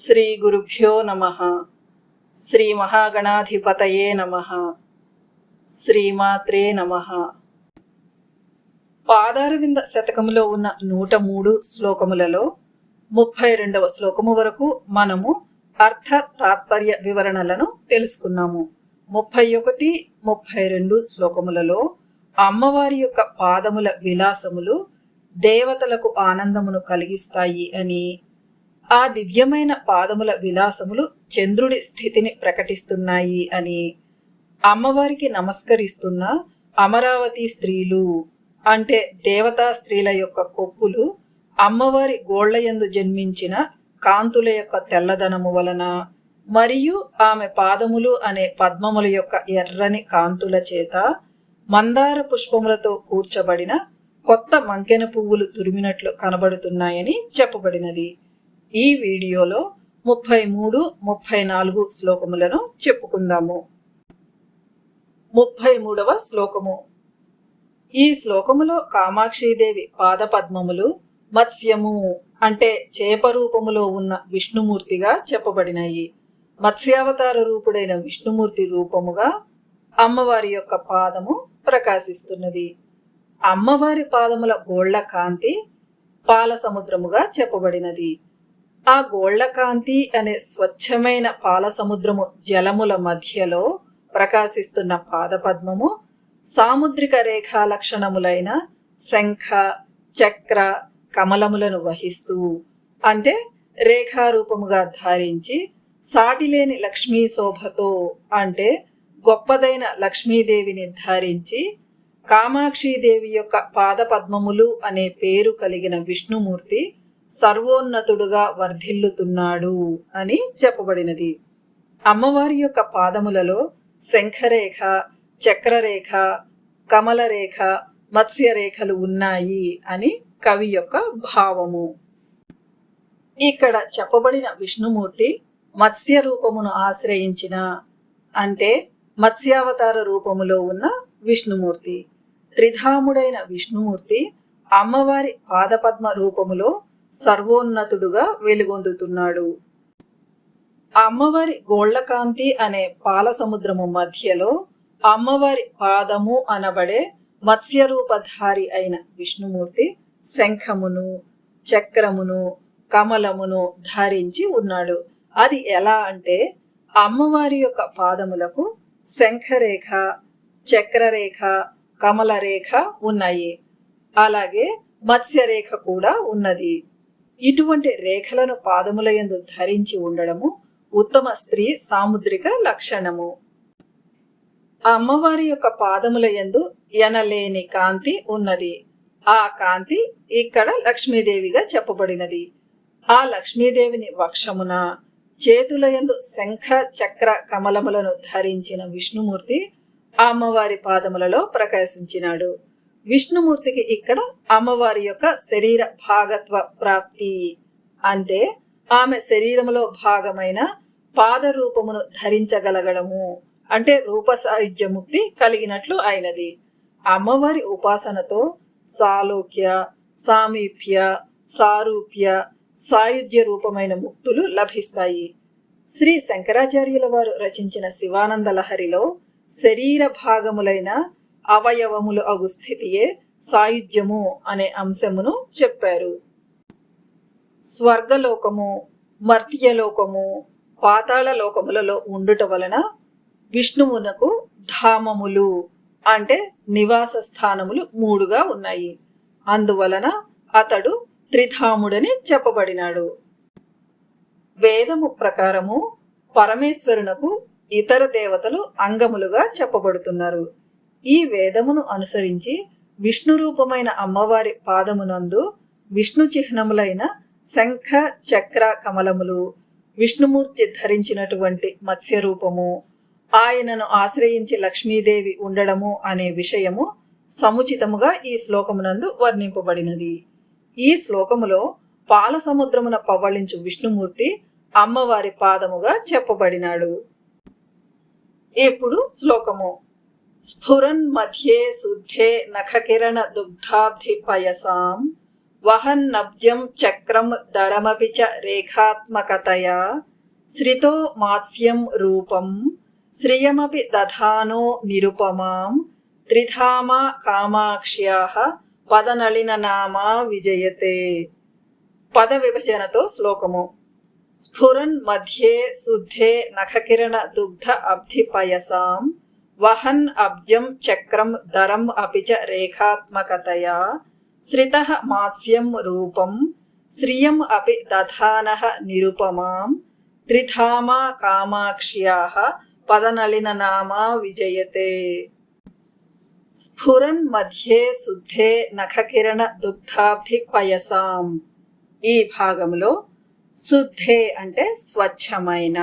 శ్రీ గురుభ్యో నమ. శ్రీ మహాగణాధిపతయే నమ. శ్రీమాత్రే నమ. పాదారవింద శతకములో ఉన్న నూట మూడు శ్లోకములలో ముప్పై రెండవ శ్లోకము వరకు మనము అర్థ తాత్పర్య వివరణలను తెలుసుకున్నాము. ముప్పై ఒకటి ముప్పై రెండు శ్లోకములలో అమ్మవారి యొక్క పాదముల విలాసములు దేవతలకు ఆనందమును కలిగిస్తాయి అని ఆ దివ్యమైన పాదముల విలాసములు చంద్రుడి స్థితిని ప్రకటిస్తున్నాయి అని అమ్మవారికి నమస్కరిస్తున్న అమరావతి స్త్రీలు అంటే దేవతా స్త్రీల యొక్క కొప్పులు అమ్మవారి గోళ్ళయందు జన్మించిన కాంతుల యొక్క తెల్లదనము వలన మరియు ఆమె పాదములు అనే పద్మముల యొక్క ఎర్రని కాంతుల చేత మందార పుష్పములతో కూర్చబడిన కొత్త మంకెన పువ్వులు తురిమినట్లు కనబడుతున్నాయని చెప్పబడినది. ఈ వీడియోలో ముప్పై మూడు ముప్పై నాలుగు శ్లోకములను చెప్పుకుందాము. ముప్పై మూడవ శ్లోకము. ఈ శ్లోకములో కామాక్షీదేవి పాదపద్మములు మత్స్యము అంటే చేప రూపములో ఉన్న విష్ణుమూర్తిగా చెప్పబడినాయి. మత్స్యావతార రూపుడైన విష్ణుమూర్తి రూపముగా అమ్మవారి యొక్క పాదము ప్రకాశిస్తున్నది. అమ్మవారి పాదముల గోళ్ళ కాంతి పాల సముద్రముగా చెప్పబడినది. ఆ గోళ్ళకాంతి అనే స్వచ్ఛమైన పాల సముద్రము జలముల మధ్యలో ప్రకాశిస్తున్న పాదపద్మము సాముద్రిక రేఖా లక్షణములైన శంఖ చక్ర కమలములను వహిస్తూ అంటే రేఖారూపముగా ధారించి సాటిలేని లక్ష్మీ శోభతో అంటే గొప్పదైన లక్ష్మీదేవిని ధారించి కామాక్షీదేవి యొక్క పాదపద్మములు అనే పేరు కలిగిన విష్ణుమూర్తి సర్వోన్నతుడుగా వర్ధిల్లుతున్నాడు అని చెప్పబడినది. అమ్మవారి యొక్క పాదములలో శంఖరేఖ చక్రరేఖ కమలరేఖ మత్స్యరేఖలు ఉన్నాయి అని కవి యొక్క భావము. ఇక్కడ చెప్పబడిన విష్ణుమూర్తి మత్స్య రూపమును ఆశ్రయించిన అంటే మత్స్యావతార రూపములో ఉన్న విష్ణుమూర్తి. త్రిధాముడైన విష్ణుమూర్తి అమ్మవారి పాదపద్మ రూపములో సర్వోన్నతుడుగా వెలుగొందుతున్నాడు. అమ్మవారి గోళ్ళకాంతి అనే పాల సముద్రము మధ్యలో అమ్మవారి పాదము అనబడే మత్స్యరూపధారి అయిన విష్ణుమూర్తి శంఖమును చక్రమును కమలమును ధరించి ఉన్నాడు. అది ఎలా అంటే అమ్మవారి యొక్క పాదములకు శంఖరేఖ చక్రరేఖ కమలరేఖ ఉన్నాయి. అలాగే మత్స్యరేఖ కూడా ఉన్నది. ఇటువంటి రేఖలను పాదముల యందు ధరించి ఉండడము ఉత్తమ స్త్రీ సాముద్రిక లక్షణము. అమ్మవారి యొక్క పాదముల యందు ఎనలేని కాంతి ఉన్నది. ఆ కాంతి ఇక్కడ లక్ష్మీదేవిగా చెప్పబడినది. ఆ లక్ష్మీదేవిని వక్షమున చేతులయందు శంఖ చక్ర కమలములను ధరించిన విష్ణుమూర్తి అమ్మవారి పాదములలో ప్రకాశించినాడు. విష్ణుమూర్తికి ఇక్కడ అమ్మవారి యొక్క శరీర భాగత్వ ప్రాప్తి. అంటే ఆమె శరీరములో భాగమైన పాద రూపమును ధరించగలగడము. అంటే రూప సాయుధ్యముక్తి కలిగినట్లు అయినది. అమ్మవారి ఉపాసనతో సాలోక్య సామీప్య సారూప్య సాయుధ్య రూపమైన ముక్తులు లభిస్తాయి. శ్రీ శంకరాచార్యుల వారు రచించిన శివానంద లహరిలో శరీర భాగములైన అవయవములు అగు స్థితియే సాయుధ్యము అనే అంశమును చెప్పారు. స్వర్గలోకము మర్త్యలోకము పాతాళ లోకములలో ఉండుట వలన విష్ణువునకు ధామములు అంటే నివాస స్థానములు మూడుగా ఉన్నాయి. అందువలన అతడు త్రిధాముడని చెప్పబడినాడు. వేదము ప్రకారము పరమేశ్వరునకు ఇతర దేవతలు అంగములుగా చెప్పబడుతున్నారు. ఈ వేదమును అనుసరించి విష్ణు రూపమైన అమ్మవారి పాదమునందు విష్ణు చిహ్నములైన శంఖ చక్ర కమలములు విష్ణుమూర్తి ధరించినటువంటి మత్స్య రూపము ఆయనను ఆశ్రయించి లక్ష్మీదేవి ఉండడము అనే విషయము సముచితముగా ఈ శ్లోకమునందు వర్ణింపబడినది. ఈ శ్లోకములో పాల సముద్రమున పవ్వళించు విష్ణుమూర్తి అమ్మవారి పాదముగా చెప్పబడినాడు. ఇప్పుడు శ్లోకము. స్ఫురన్ మధ్యే శుద్ధే నఖకిరణ దుగ్ధాబ్ధి పయసాం. వహన్నబ్జం చక్రం దరమపి చ రేఖాత్మకతయా. శ్రితో మాత్స్యం రూపం. శ్రియమపి దధానో నిరుపమాం. త్రిధామా కామాక్ష్యాః పదనళిననామా విజయతే. పద విభజనతో శ్లోకము. స్ఫురన్ మధ్యే శుద్ధే నఖకిరణ దుగ్ధ అబ్ధి పయసాం. వహన్ అబ్జం చక్రం దరం అపి చ రేఖాత్మకతయా శ్రితః మాస్యం రూపం శ్రియం అపి దధానః నిరుపమాం త్రిధామా కామాక్ష్యాః పదనళిననామా విజయతే. స్ఫురన్ మధ్యే శుద్ధే నఖకిరణ దుగ్ధాబ్ధి పయసాం. ఈ భాగంలో శుద్ధే అంటే స్వచ్ఛమైన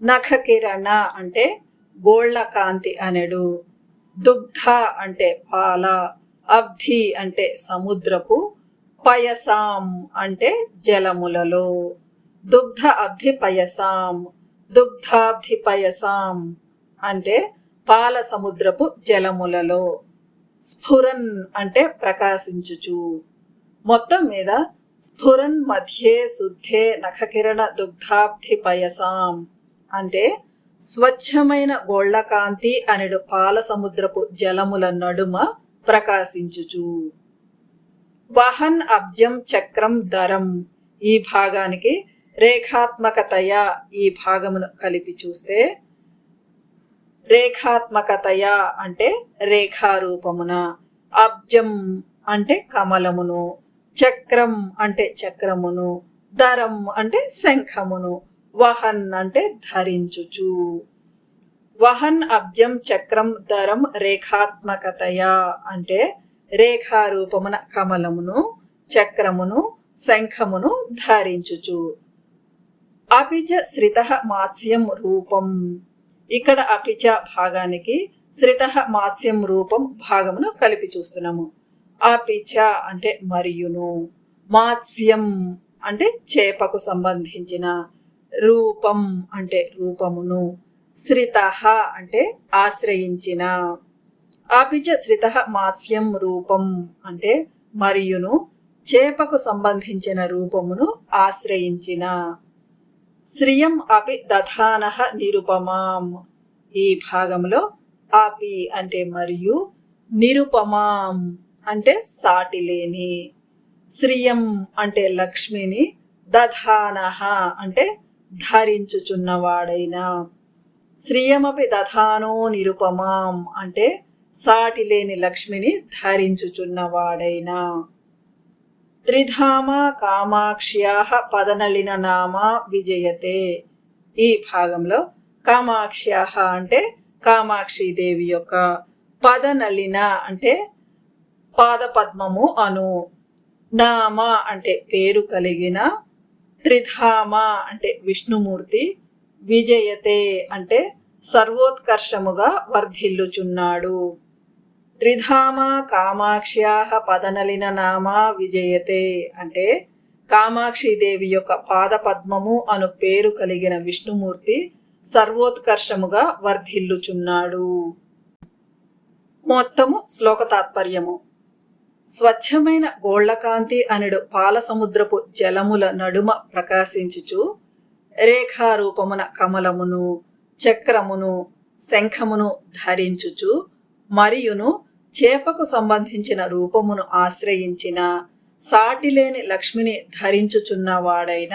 నఖకిరణ అంటే గోళ్ళ కాంతి అనెడు. దుగ్ధ అంటే పాల అబ్ధి అంటే సముద్రపు పయసాం అంటే జలములలో. దుగ్ధ అబ్ధి పయసాం. దుగ్ధాబ్ధి పయసాం అంటే పాల సముద్రపు జలములలో. స్ఫురన్ అంటే ప్రకాశించుచు. మొత్తం మీద స్ఫురన్ మధ్యే శుద్ధే నఖకిరణ దుగ్ధాబ్ధి పయసాం అంటే స్వచ్ఛమైన గోళ్ళకాంతి అనడు పాల సముద్రపు జలముల నడుమ ప్రకాశించుచు. వహన్ అబ్జం చక్రం దరం ఈ భాగానికి రేఖాత్మకతయ ఈ భాగమును కలిపి చూస్తే రేఖాత్మకతయ అంటే రేఖారూపమున అబ్జం అంటే కమలమును చక్రం అంటే చక్రమును దరం అంటే శంఖమును వహన్ అంటే ధరించుచు. వహన్ అబ్జం చక్రం దరం రేఖాత్మకతయా అంటే రేఖారూపమున కమలమును చక్రమును శంఖమును ధరించుచు. అపిచ శ్రిత మాత్స్యం రూపం. ఇక్కడ అపిచ భాగానికి శ్రిత మాత్స్యం రూపం భాగమును కలిపి చూస్తున్నాము. అపిచ అంటే మరియును. మాత్స్యం అంటే చేపకు సంబంధించిన రూపం అంటే రూపమును శ్రిత అంటే ఆశ్రయించిన. అపిచ శ్రిత మాస్యం రూపం అంటే మరియును చేపకు సంబంధించిన రూపమును ఆశ్రయించిన. శ్రియం అపి దధాన నిరుపమాం. ఈ భాగంలో ఆపి అంటే మరియు నిరుపమాం అంటే సాటిలేని శ్రియం అంటే లక్ష్మిని దధానహ అంటే ధరించుచున్నవాడైనా. శ్రియమపి దధానో నిరుపమాం అంటే సాటిలేని లక్ష్మిని ధరించుచున్నవాడైనా. త్రిధామ కామాక్ష్యా పదనలిన నామ విజయతే. ఈ భాగంలో కామాక్ష్యా అంటే కామాక్షిదేవి యొక్క పదనలిన అంటే పాదపద్మము అను. నామ అంటే పేరు కలిగిన త్రిధామ అంటే విష్ణుమూర్తి విజయతే అంటే సర్వోత్కర్షముగా వర్ధిల్లుచున్నాడు. త్రిధామ కామాక్ష్యా పదనలిన నామా విజయతే అంటే కామాక్షిదేవి యొక్క పాదపద్మము అను పేరు కలిగిన విష్ణుమూర్తి సర్వోత్కర్షముగా వర్ధిల్లుచున్నాడు. మొత్తము శ్లోక తాత్పర్యము. స్వచ్ఛమైన గోళ్ళకాంతి అనడు పాల సముద్రపు జలముల నడుమ ప్రకాశించుచు. రేఖారూపమున కమలమును చక్రమును శంఖమును ధరించుచు మరియును చేపకు సంబంధించిన రూపమును ఆశ్రయించిన సాటిలేని లక్ష్మిని ధరించుచున్నవాడైన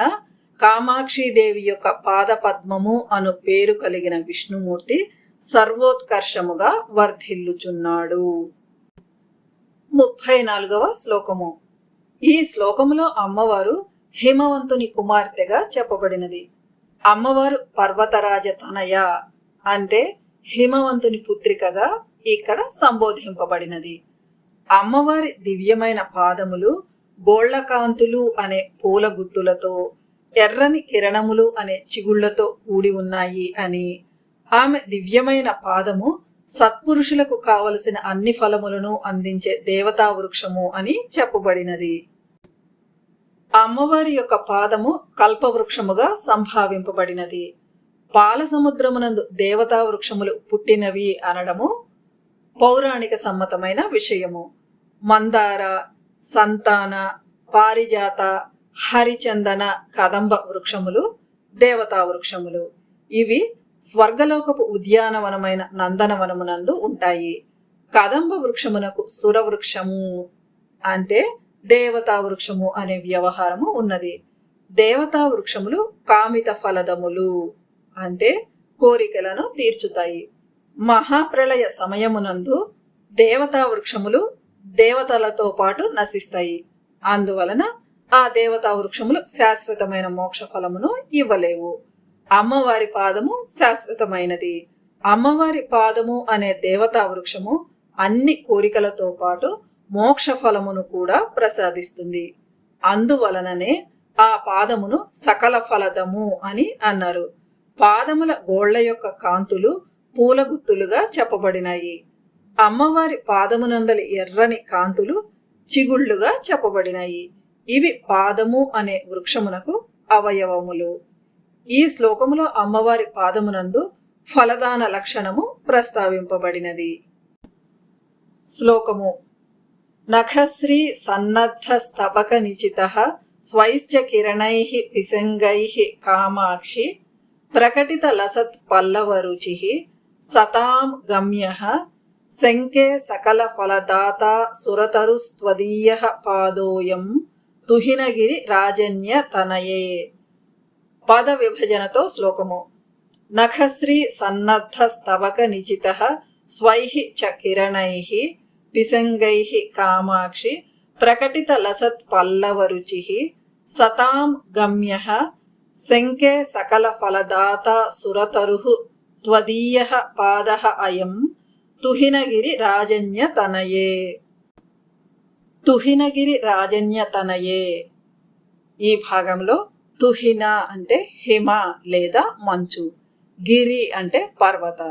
కామాక్షిదేవి యొక్క పాదపద్మము అను పేరు కలిగిన విష్ణుమూర్తి సర్వోత్కర్షముగా వర్ధిల్లుచున్నాడు. ముప్పై నాలుగవ శ్లోకము. ఈ శ్లోకములో అమ్మవారు హిమవంతుని కుమార్తెగా చెప్పబడినది. అమ్మవారు పర్వతరాజ తనయ అంటే హిమవంతుని పుత్రికగా ఇక్కడ సంబోధింపబడినది. అమ్మవారి దివ్యమైన పాదములు గోళ్ళకాంతులు అనే పూల గుత్తులతో ఎర్రని కిరణములు అనే చిగుళ్ళతో కూడి ఉన్నాయి అని. ఆమె దివ్యమైన పాదము సత్పురుషులకు కావలసిన అన్ని ఫలములను అందించే దేవతా వృక్షము అని చెప్పబడినది. అమ్మవారి యొక్క పాదము కల్పవృక్షముగా సంభావింపబడినది. పాల సముద్రమునందు దేవతా వృక్షములు పుట్టినవి అనడము పౌరాణిక సమ్మతమైన విషయము. మందార సంతాన పారిజాత హరిచందన కదంబ వృక్షములు దేవతా వృక్షములు. ఇవి స్వర్గలోకపు ఉద్యానవనమైన నందనవనమునందు ఉంటాయి. కదంబ వృక్షమునకు సురవృక్షము అంటే దేవతా వృక్షము అనే వ్యవహారము ఉన్నది. దేవతా వృక్షములు కామిత ఫలదములు అంటే కోరికలను తీర్చుతాయి. మహాప్రళయ సమయమునందు దేవతా వృక్షములు దేవతలతో పాటు నశిస్తాయి. అందువలన ఆ దేవతా వృక్షములు శాశ్వతమైన మోక్ష ఫలమును ఇవ్వలేవు. అమ్మవారి పాదము శాశ్వతమైనది. అమ్మవారి పాదము అనే దేవతా వృక్షము అన్ని కోరికలతో పాటు మోక్ష ఫలమును కూడా ప్రసాదిస్తుంది. అందువలననే ఆ పాదమును సకల ఫలదము అని అన్నారు. పాదముల గోళ్ళ యొక్క కాంతులు పూలగుత్తులుగా చెప్పబడినాయి. అమ్మవారి పాదమునందలి ఎర్రని కాంతులు చిగుళ్ళుగా చెప్పబడినాయి. ఇవి పాదము అనే వృక్షమునకు అవయవములు. ఈ శ్లోకములో అమ్మవారి పాదమునందు ఫలదాన లక్షణము ప్రస్తావింపబడినది. శ్లోకము. నఖశ్రీ సన్నద్ధ స్తబక నిచిత స్వైశ్చ కిరణై పిసంగై కామాక్షి ప్రకటిత లసత్ పల్లవరుచి సతాం గమ్య శంకే సకల ఫలదాత సురతరుస్త్వదీయ పాదోయం తుహినగిరి రాజన్య తనయే పద విభజనతో శ్లోకము. నఖశ్రీ సన్నద్ధ స్తవక నిచిత స్వైః చ కిరణైః పిసంగైః కామాక్షి ప్రకటిత లసత్ పల్లవరుచి సతాం గమ్య శంకే సకల ఫలదాత సురతరు త్వదీయ పాద అయం తుహినగిరి రాజన్య తనయే. తుహినగిరి రాజన్య తనయే. ఈ భాగంలో తుహిన అంటే హిమ లేదా మంచు. గిరి అంటే పర్వత.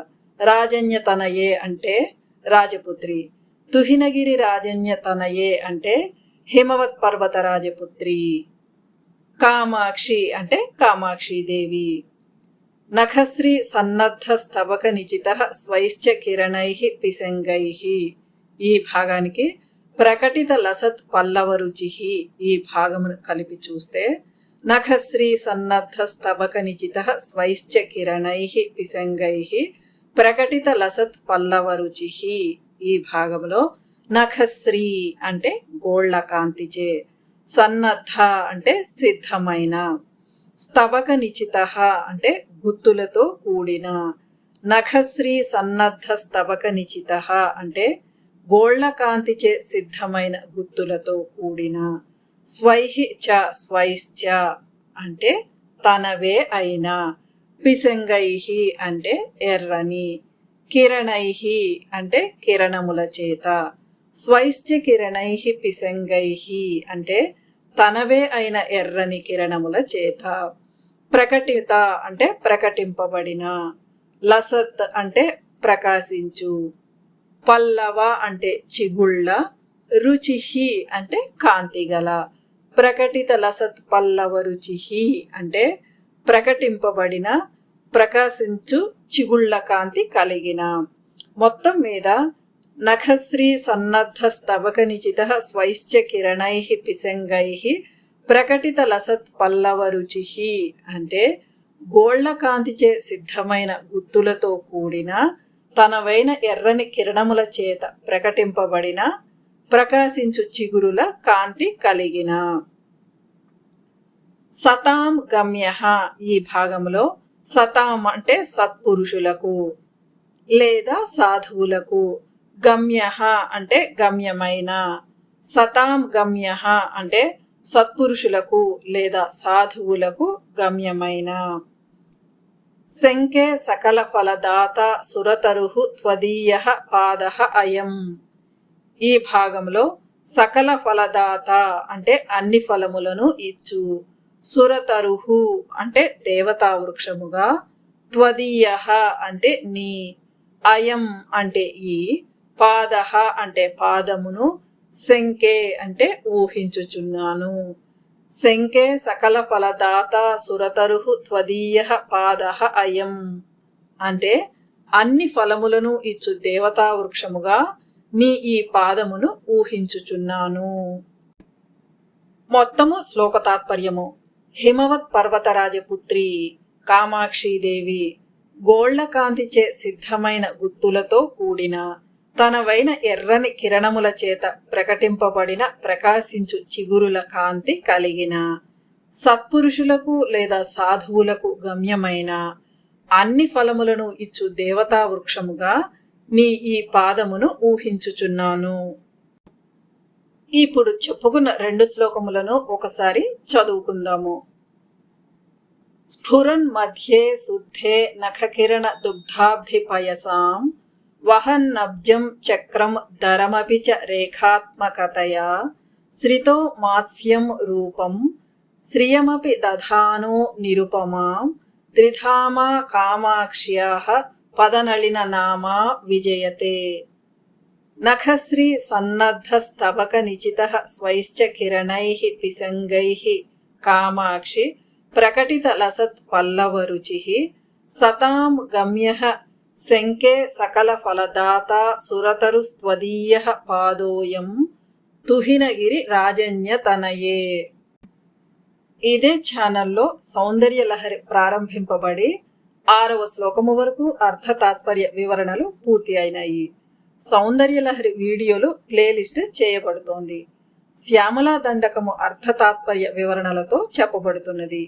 రాజన్య తనయే అంటే రాజపుత్రి. తుహినగిరి రాజన్య తనయే అంటే హిమవత్ పర్వత రాజపుత్రి. కామాక్షి అంటే కామాక్షి దేవి. నఖశ్రీ సన్నద్ధ స్తవక నిచిత స్వైశ్చ కిరణై పిసంగై ఈ భాగానికి ప్రకటిత లసత్ పల్లవ రుచి ఈ భాగమును కలిపి చూస్తే నఖశ్రీ సన్నద్ధ స్తవక నిచిత స్వైశ్చ కిరణై పిసంగై ప్రకటిత లసత్ పల్లవ రుచి ఈ భాగంలో నఖశ్రీ అంటే గోళ్ళ కాంతిచే సన్నద్ధ అంటే సిద్ధమైన స్తవక నిచిత అంటే గుత్తులతో కూడిన నఖశ్రీ సన్నద్ధ స్తవక నిచిత అంటే గోళ్ళ కాంతిచే సిద్ధమైన గుత్తులతో కూడిన స్వైహి చ స్వైశ్చ అంటే తనవే అయిన. పిసంగైహి అంటే ఎర్రని. కిరణైహి అంటే కిరణముల చేత. స్వైశ్చ కిరణైహి పిసంగైహి అంటే తనవే అయిన ఎర్రని కిరణముల చేత. ప్రకటిత అంటే ప్రకటింపబడిన. లసత్ అంటే ప్రకాశించు. పల్లవ అంటే చిగుళ్ళ. రుచిహి అంటే కాంతి గల ప్రకటిత లసత్ పల్లవ రుచిహి అంటే ప్రకటింపబడిన ప్రకాశించు చిగుళ్ళ కాంతి కలిగిన. మొత్తం మీద నఖశ్రీ సన్నద్ధ స్తవక నిచిత స్వైశ్చ కిరణై పిసంగై ప్రకటిత లసత్ పల్లవ రుచి అంటే గోళ్ళ కాంతిచే సిద్ధమైన గుత్తులతో కూడిన తనవైన ఎర్రని కిరణముల చేత ప్రకటింపబడిన ప్రకాశించు చిగురుల కాంతి కలిగిన. సతాం గమ్య ఈ భాగంలో సతాం అంటే సత్పురుషులకు లేదా సాధువులకు. గమ్య అంటే గమ్యమైన. సతాం గమ్య అంటే సత్పురుషులకు లేదా సాధువులకు గమ్యమైన. శంకే సకల ఫలదాత సురతరు త్వదీయ పాద అయం. ఈ భాగంలో సకల ఫలదాత అంటే అన్ని ఫలములను ఇచ్చు. సురతరుహు అంటే దేవతా వృక్షముగా త్వదీయ అంటే నీ అయం అంటే ఈ పాద అంటే పాదమును శంకే అంటే ఊహించుచున్నాను. శంకే సకల ఫలదాత సురతరుహు త్వదీయ పాద అయం అంటే అన్ని ఫలములను ఇచ్చు దేవతా వృక్షముగా నీ ఈ పాదమును ఊహించుచున్నాను. మొత్తము శ్లోక తాత్పర్యము. హిమవత్ పర్వతరాజపుత్రి కామాక్షీదేవి గోళ్ళకాంతిచే సిద్ధమైన గుత్తులతో కూడిన తనవైన ఎర్రని కిరణముల చేత ప్రకటింపబడిన ప్రకాశించు చిగురుల కాంతి కలిగిన సత్పురుషులకు లేదా సాధువులకు గమ్యమైన అన్ని ఫలములను ఇచ్చు దేవతా వృక్షముగా నీ ఈ పాదమును ఊహించుచున్నాను. ఇప్పుడు చెప్పుకున్న రెండు శ్లోకములను ఒకసారి చదువుకుందాము. స్ఫురన్ మధ్యే శుద్ధే నఖకిరణ దుగ్ధాబ్ధి పయసాం వహన్నబ్జం చక్రం ధరమపి చ రేఖాత్మకతయా శ్రితో మాత్స్యం రూపం శ్రియమపి దధానో నిరుపమాం త్రిధామా కామాక్ష్యాః పదనళిన నామా విజయతే. నఖశ్రీ సన్నద్ధస్తబక నిచిత స్వైశ్చ కిరణై పిసంగై కామాక్షి ప్రకటిత లసత్ పల్లవరుచిః సతాం గమ్య శంకే సకల ఫలదాత సురతరుస్త్వదీయ పాదోయం తుహినగిరి రాజన్యతనయే ఇదే ఛానల్లో సౌందర్యలహరి ప్రారంభింపబడి ఆరవ శ్లోకము వరకు అర్థ తాత్పర్య వివరణలు పూర్తి అయినాయి. సౌందర్యలహరి వీడియోలు ప్లేలిస్ట్ చేయబడుతోంది. శ్యామలా దండకము అర్థ తాత్పర్య వివరణలతో చెప్పబడుతున్నది.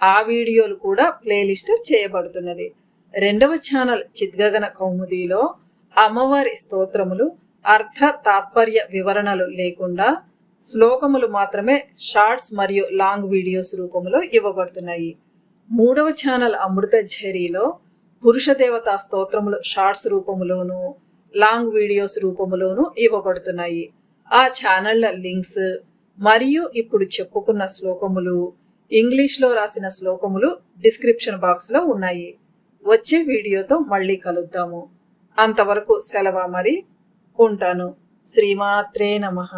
ఆ వీడియోలు కూడా ప్లేలిస్ట్ చేయబడుతున్నది. రెండవ ఛానల్ చిద్గగన కౌముదిలో అమ్మవారి స్తోత్రములు అర్థ తాత్పర్య వివరణలు లేకుండా శ్లోకములు మాత్రమే షార్ట్స్ మరియు లాంగ్ వీడియోస్ రూపంలో ఇవ్వబడుతున్నాయి. మూడవ ఛానల్ అమృత ఝరీలో పురుష దేవతా స్తోత్రములు షార్ట్స్ రూపములోను లాంగ్ వీడియోస్ రూపములోను ఇవ్వబడుతున్నాయి. ఆ ఛానళ్ళ లింక్స్ మరియు ఇప్పుడు చెప్పుకున్న శ్లోకములు ఇంగ్లీష్లో రాసిన శ్లోకములు డిస్క్రిప్షన్ బాక్స్లో ఉన్నాయి. వచ్చే వీడియోతో మళ్ళీ కలుద్దాము. అంతవరకు సెలవు మరి? ఉంటాను. శ్రీమాత్రే నమః.